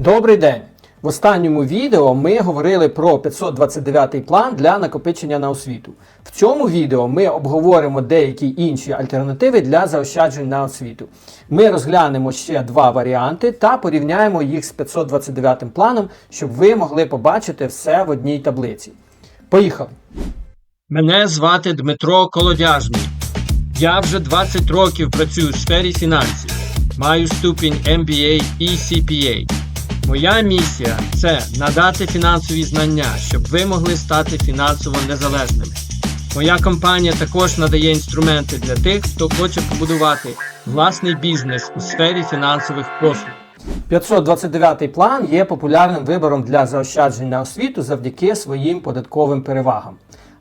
Добрий день! В останньому відео ми говорили про 529 план для накопичення на освіту. В цьому відео ми обговоримо деякі інші альтернативи для заощаджень на освіту. Ми розглянемо ще два варіанти та порівняємо їх з 529 планом, щоб ви могли побачити все в одній таблиці. Поїхали! Мене звати Дмитро Колодяжний. Я вже 20 років працюю в сфері фінансів. Маю ступінь MBA і CPA. Моя місія це надати фінансові знання, щоб ви могли стати фінансово незалежними. Моя компанія також надає інструменти для тих, хто хоче побудувати власний бізнес у сфері фінансових послуг. 529 план є популярним вибором для заощаджень на освіту завдяки своїм податковим перевагам.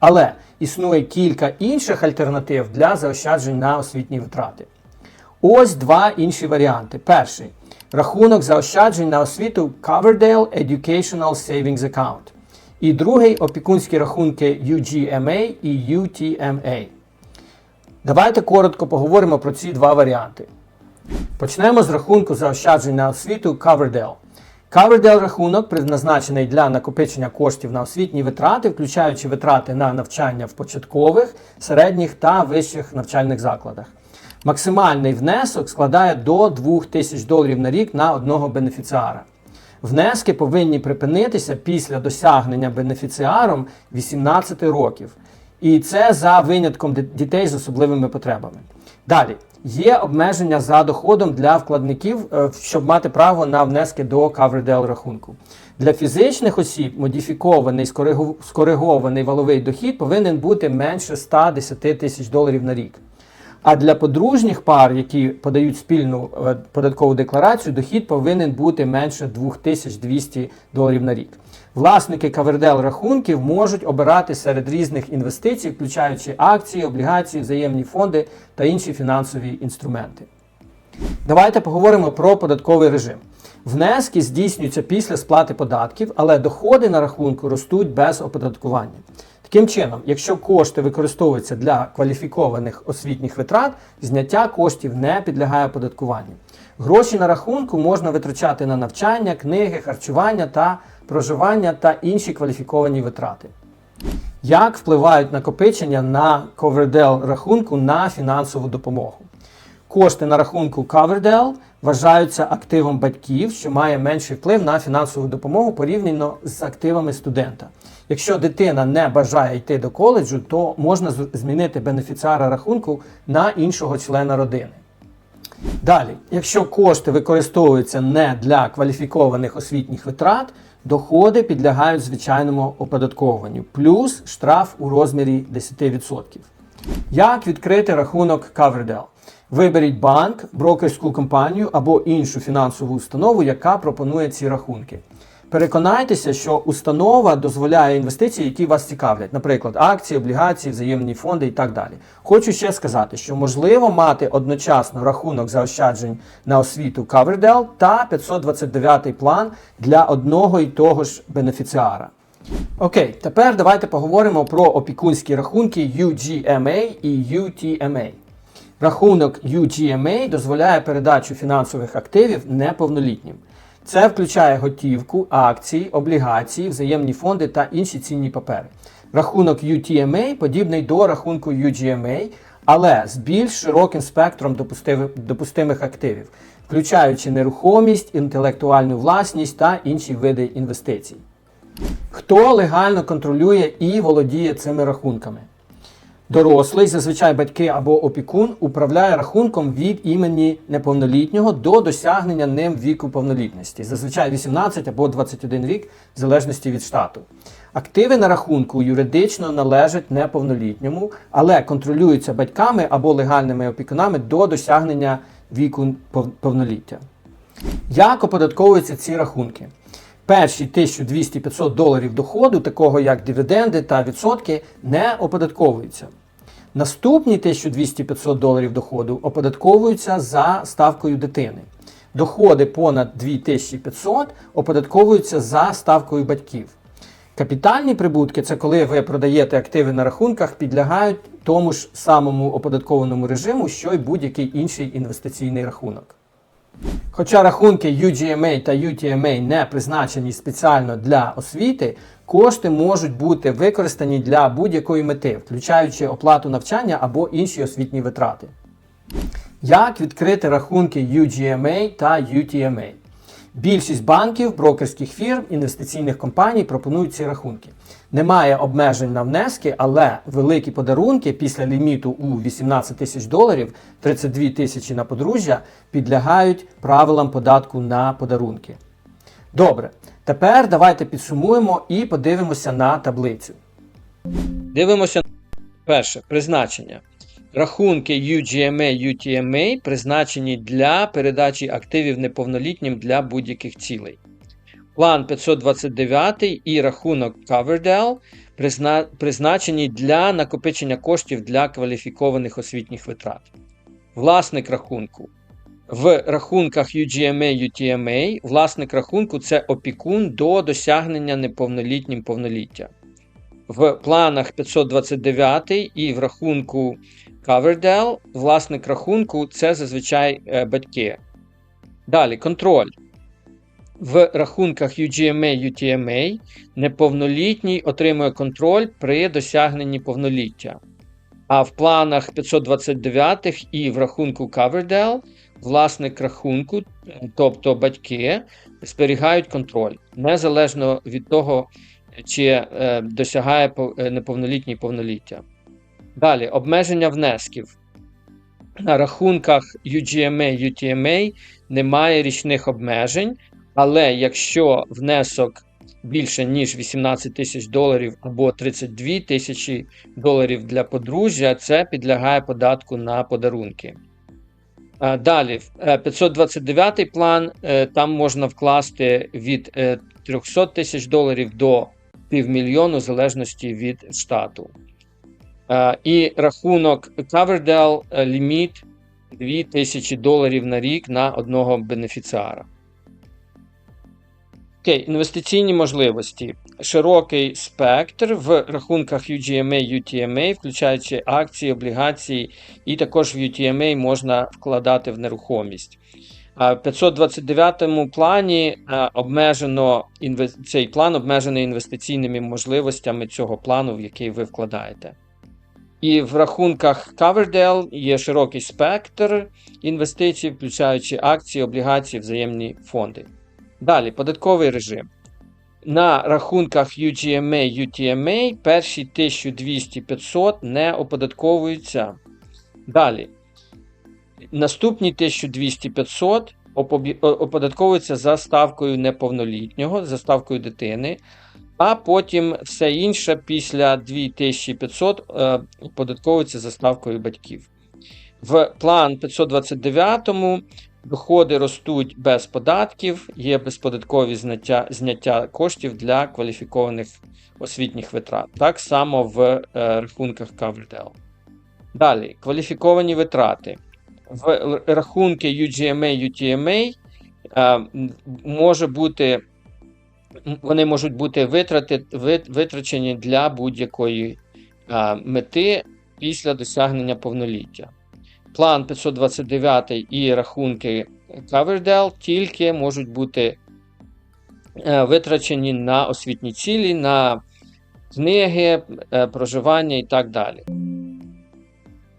Але існує кілька інших альтернатив для заощаджень на освітні витрати. Ось два інші варіанти. Перший рахунок заощаджень на освіту Coverdale Educational Savings Account. І другий опікунські рахунки UGMA і UTMA. Давайте коротко поговоримо про ці два варіанти. Почнемо з рахунку заощаджень на освіту Coverdale. Coverdale рахунок предназначений для накопичення коштів на освітні витрати, включаючи витрати на навчання в початкових, середніх та вищих навчальних закладах. Максимальний внесок складає до 2000 доларів на рік на одного бенефіціара. Внески повинні припинитися після досягнення бенефіціаром 18 років. І це за винятком дітей з особливими потребами. Далі є обмеження за доходом для вкладників, е, щоб мати право на внески до Coverdale рахунку. Для фізичних осіб модифікований скоригований валовий дохід повинен бути менше 110 тисяч доларів на рік. А для подружніх пар, які подають спільну е, податкову декларацію, дохід повинен бути менше 2200 доларів на рік. Власники кавердел рахунків можуть обирати серед різних інвестицій, включаючи акції, облігації, взаємні фонди та інші фінансові інструменти. Давайте поговоримо про податковий режим. Внески здійснюються після сплати податків, але доходи на рахунку ростуть без оподаткування. Таким чином, якщо кошти використовуються для кваліфікованих освітніх витрат, зняття коштів не підлягає оподаткуванню. Гроші на рахунку можна витрачати на навчання, книги, харчування та проживання та інші кваліфіковані витрати. Як впливають накопичення на Coverdale рахунку на фінансову допомогу? Кошти на рахунку Coverdale вважаються активом батьків, що має менший вплив на фінансову допомогу порівняно з активами студента. Якщо дитина не бажає йти до коледжу, то можна змінити бенефіціара рахунку на іншого члена родини. Далі, якщо кошти використовуються не для кваліфікованих освітніх витрат, доходи підлягають звичайному оподаткованню, плюс штраф у розмірі 10%. Як відкрити рахунок Coverdale? Виберіть банк, брокерську компанію або іншу фінансову установу, яка пропонує ці рахунки. Переконайтеся, що установа дозволяє інвестиції, які вас цікавлять, наприклад, акції, облігації, взаємні фонди і так далі. Хочу ще сказати, що можливо мати одночасно рахунок заощаджень на освіту Coverdale та 529 план для одного і того ж бенефіціара. Окей, тепер давайте поговоримо про опікунські рахунки UGMA і UTMA. Рахунок UGMA дозволяє передачу фінансових активів неповнолітнім. Це включає готівку, акції, облігації, взаємні фонди та інші цінні папери. Рахунок UTMA подібний до рахунку UGMA, але з більш широким спектром допустимих активів, включаючи нерухомість, інтелектуальну власність та інші види інвестицій. Хто легально контролює і володіє цими рахунками? Дорослий, зазвичай батьки або опікун, управляє рахунком від імені неповнолітнього до досягнення ним віку повнолітності, зазвичай 18 або 21 рік, в залежності від штату. Активи на рахунку юридично належать неповнолітньому, але контролюються батьками або легальними опікунами до досягнення віку повноліття. Як оподатковуються ці рахунки? Перші 1200-500 доларів доходу, такого як дивіденди та відсотки, не оподатковуються. Наступні 1200-500 доларів доходу оподатковуються за ставкою дитини. Доходи понад 2500 оподатковуються за ставкою батьків. Капітальні прибутки це коли ви продаєте активи на рахунках, підлягають тому ж самому оподаткованому режиму, що й будь-який інший інвестиційний рахунок. Хоча рахунки UGMA та UTMA не призначені спеціально для освіти, кошти можуть бути використані для будь-якої мети, включаючи оплату навчання або інші освітні витрати. Як відкрити рахунки UGMA та UTMA? Більшість банків, брокерських фірм, інвестиційних компаній пропонують ці рахунки. Немає обмежень на внески, але великі подарунки після ліміту у 18 тисяч доларів, 32 тисячі на подружжя, підлягають правилам податку на подарунки. Добре, тепер давайте підсумуємо і подивимося на таблицю. Дивимося перше призначення. Рахунки UGMA, UTMA призначені для передачі активів неповнолітнім для будь-яких цілей. План 529 і рахунок Coverdell призна... призначені для накопичення коштів для кваліфікованих освітніх витрат. Власник рахунку. В рахунках UGMA, UTMA власник рахунку це опікун до досягнення неповнолітнім повноліття. В планах 529 і в рахунку Coverdell власник рахунку це зазвичай е, батьки. Далі контроль. В рахунках UGMA, UTMA неповнолітній отримує контроль при досягненні повноліття. А в планах 529 і в рахунку Coverdell власник рахунку, тобто батьки, зберігають контроль незалежно від того, чи е, досягає е, неповнолітній повноліття. Далі обмеження внесків. На рахунках UGMA, UTMA немає річних обмежень, але якщо внесок більше ніж 18 тисяч доларів або 32 тисячі доларів для подружжя, це підлягає податку на подарунки. Далі, е, 529 план, е, там можна вкласти від е, 300 тисяч доларів до півмільйону, в залежності від штату. Е, І рахунок Coverdell е, ліміт 2000 доларів на рік на одного бенефіціара. Окей, інвестиційні можливості. Широкий спектр в рахунках UGMA, UTMA, включаючи акції, облігації, і також в UTMA можна вкладати в нерухомість. В 529 плані е, обмежено цей план обмежений інвестиційними можливостями цього плану, в який ви вкладаєте. І в рахунках Coverdell є широкий спектр інвестицій, включаючи акції, облігації, взаємні фонди. Далі, податковий режим. На рахунках UGMA, UTMA перші 1200-500 не оподатковуються. Далі. Наступні 1200-500 оподатковуються за ставкою неповнолітнього, за ставкою дитини. А потім все інше після 2500 е, оподатковується за ставкою батьків. В план 529 доходи ростуть без податків, є безподаткові зняття, зняття коштів для кваліфікованих освітніх витрат. Так само в е, рахунках Coverdell. Далі, кваліфіковані витрати. В рахунки UGMA, UTMA е, може бути вони можуть бути витрати, витрачені для будь-якої мети після досягнення повноліття. План 529 і рахунки Coverdell тільки можуть бути е, витрачені на освітні цілі, на книги, е, проживання і так далі.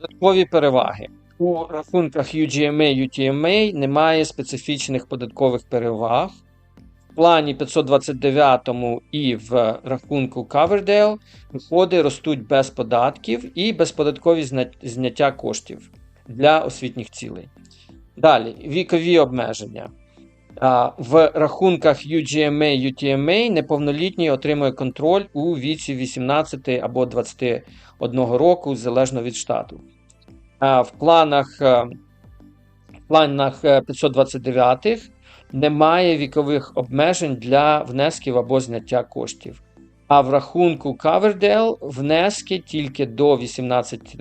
Додаткові переваги. У рахунках UGMA, UTMA немає специфічних податкових переваг. Плані 529 і в рахунку Coverdale доходи ростуть без податків і безподаткові зняття коштів для освітніх цілей. Далі, вікові обмеження. В рахунках UGMA, UTMA неповнолітній отримує контроль у віці 18 або 21 року, залежно від штату. В планах, е, планах е, 529 немає вікових обмежень для внесків або зняття коштів. А в рахунку Coverdale внески тільки до 18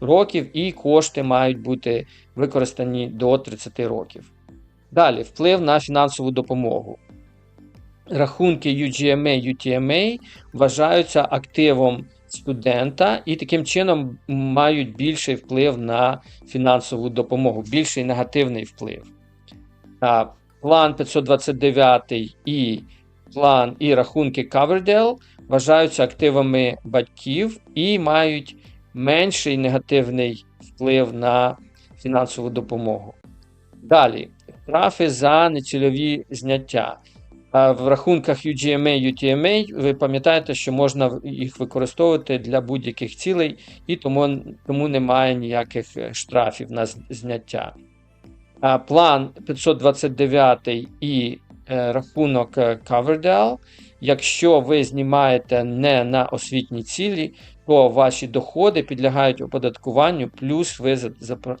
років і кошти мають бути використані до 30 років. Далі вплив на фінансову допомогу. Рахунки UGMA, UTMA вважаються активом студента і таким чином мають більший вплив на фінансову допомогу, більший негативний вплив. план 529 і план і рахунки Coverdale вважаються активами батьків і мають менший негативний вплив на фінансову допомогу. Далі, штрафи за нецільові зняття. В рахунках UGMA, UTMA ви пам'ятаєте, що можна їх використовувати для будь-яких цілей, і тому, тому немає ніяких е, штрафів на зняття. План 529 і е, рахунок е, Coverdale. Якщо ви знімаєте не на освітні цілі, то ваші доходи підлягають оподаткуванню, плюс ви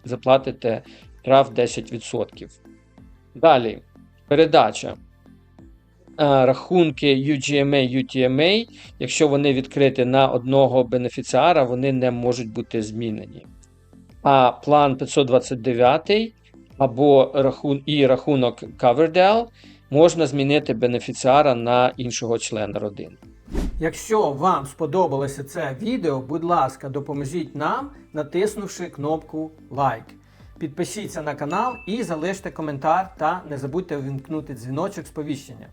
заплатите штраф 10%. Далі, передача. Рахунки UGMA, UTMA, якщо вони відкриті на одного бенефіціара, вони не можуть бути змінені. А план 529 або рахун, і рахунок Coverdale можна змінити бенефіціара на іншого члена родини. Якщо вам сподобалося це відео, будь ласка, допоможіть нам, натиснувши кнопку лайк. Підпишіться на канал і залиште коментар та не забудьте увімкнути дзвіночок сповіщення.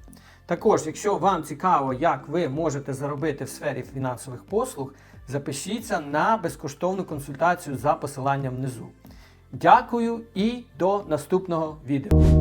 Також, якщо вам цікаво, як ви можете заробити в сфері фінансових послуг, запишіться на безкоштовну консультацію за посиланням внизу. Дякую і до наступного відео.